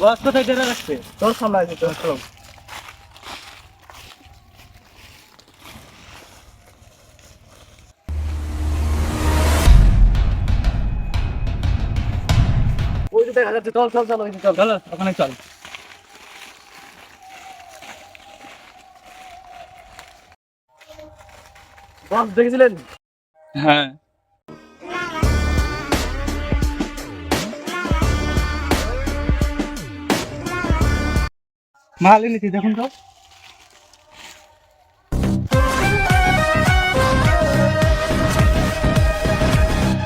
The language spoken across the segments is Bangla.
বস কোথায় ডেরা রাখছে? তোর সামনে আছে তোর চলো। দেখা যাচ্ছে চল চল চল ওই চল। চল ওখানে চল। বস দেখেছিলেন? হ্যাঁ। মাল এনেছি দেখুন তো।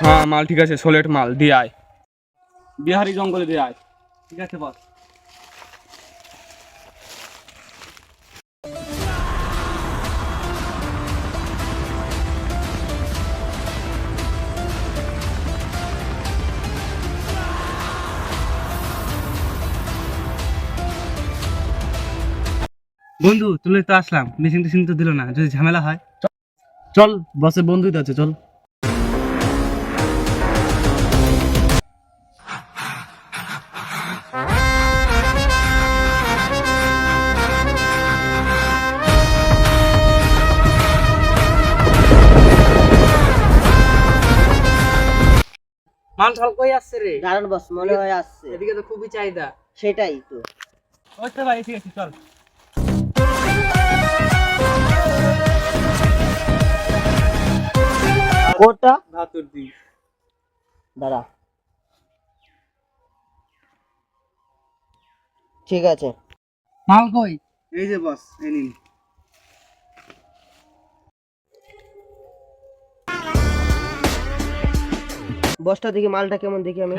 হ্যাঁ মাল ঠিক আছে সোলেট মাল দিয়ে আয়। বিহারি জঙ্গলে দিয়ে আয়। ঠিক আছে বস। বন্ধু তুলে তো আসলাম। মেশিন টেশিন তো দিল না যদি ঝামেলা হয়। চল বসে বন্ধুই তো আছে চল। মাল ঠাল কই আসছে রে? দারুণ বস মনে হয় আসছে। এদিকে তো খুবই চাহিদা। সেটাই তো। বুঝতে পারি ঠিক আছে চল। দি দাঁড়া। ঠিক আছে। মাল কই? এই যে বস এই নিন। বসটা দেখি মালটা কেমন দেখি আমি।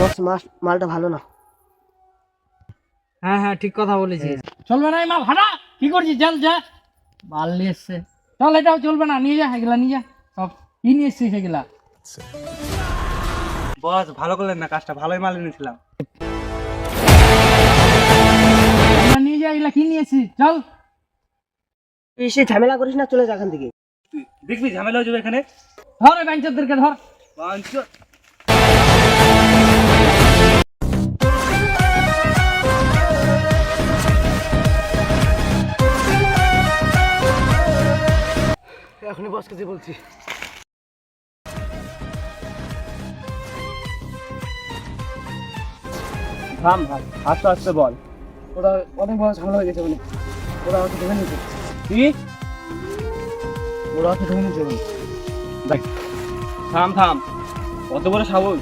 বস মালটা ভালো না। হ্যাঁ হ্যাঁ ঠিক কথা বলেছিস। চলবে না এই মাল হাঁটা কি করছিস? চল যা। মাল নিয়ে এসছে। চল এটাও চলবে না। নিয়ে যা এগুলা নিয়ে যা। সব কি নিয়ে এসছিস এগুলা? বস ভালো করলেন না কাজটা ভালোই মাল এনেছিলাম। নিয়ে যা এগুলা কি নিয়ে এসছিস? চল। তুই সে ঝামেলা করিস না চলে যা এখান থেকে। দেখবি ঝামেলা হয়ে যাবে এখানে? ধর ব্যাংচারদেরকে ধর। বাঞ্চোত। এখনই বসকে যে বলছি। থাম ভাই আস্তে আস্তে বল। ওরা অনেক বড় ঝামেলা হয়ে গেছে বলে ওরা আমাকে ধরে নিয়েছে। কি? ওরা আমাকে ধরে নিয়েছে বলে থাম থাম। অত বড় সাবল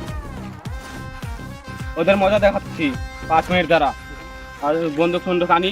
ওদের মজা দেখাচ্ছি পাঁচ মিনিট দ্বারা আর বন্দুক ফন্দুক আনি